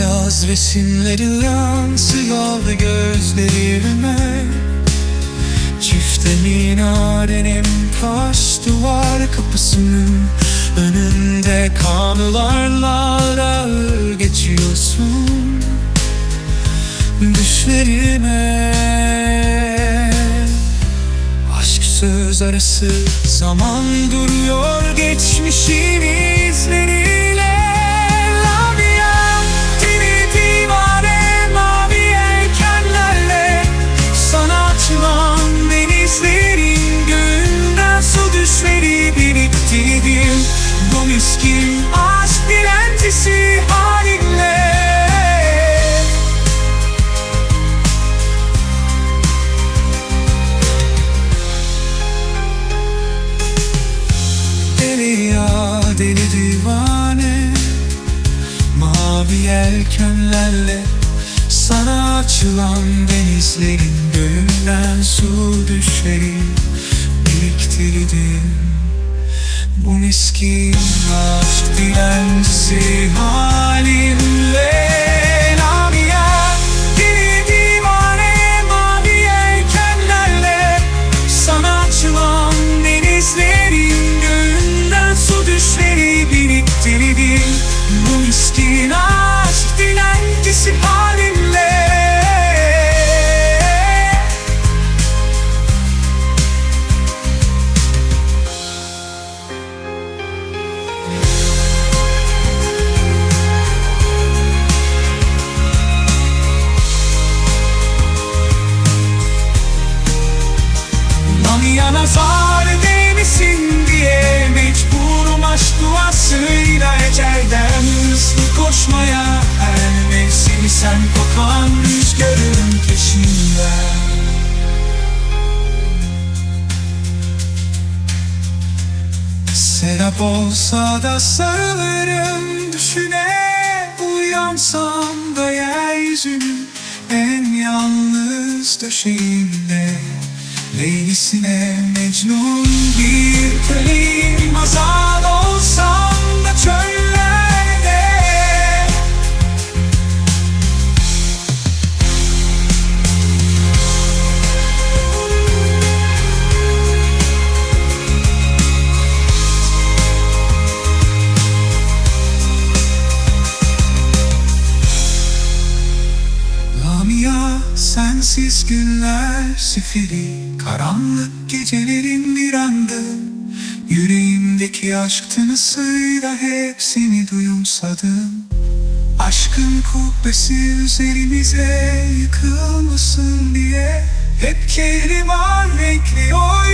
Yaz resimleri yansıyor gözlerime. Çifte minarenin taş duvar kapısının Önünde kanılarla geçiyorsun. Düşlerime. Aşk söz arası zaman duruyor geçmişin izleriyle Miskin aşk dilentisi halinle. Deli ya deli divane. Mavi yelkenlerle Sana açılan denizlerin Göğünden su düşeri Biriktirdim Bu miskin aşk dilencisi halimle olsa da sarılırım düşüne Uyansam da yeryüzünün en yalnız döşeğinde Leylisine Mecnun bir köleyim Mazal sensiz günler seferi Karanlık gecelerin bir andı. Yüreğimdeki aşk tınısıyla hepsini duyumsadım. Aşkın kubbesi üzerimize yıkılmasın diye Hep kehribar bekliyor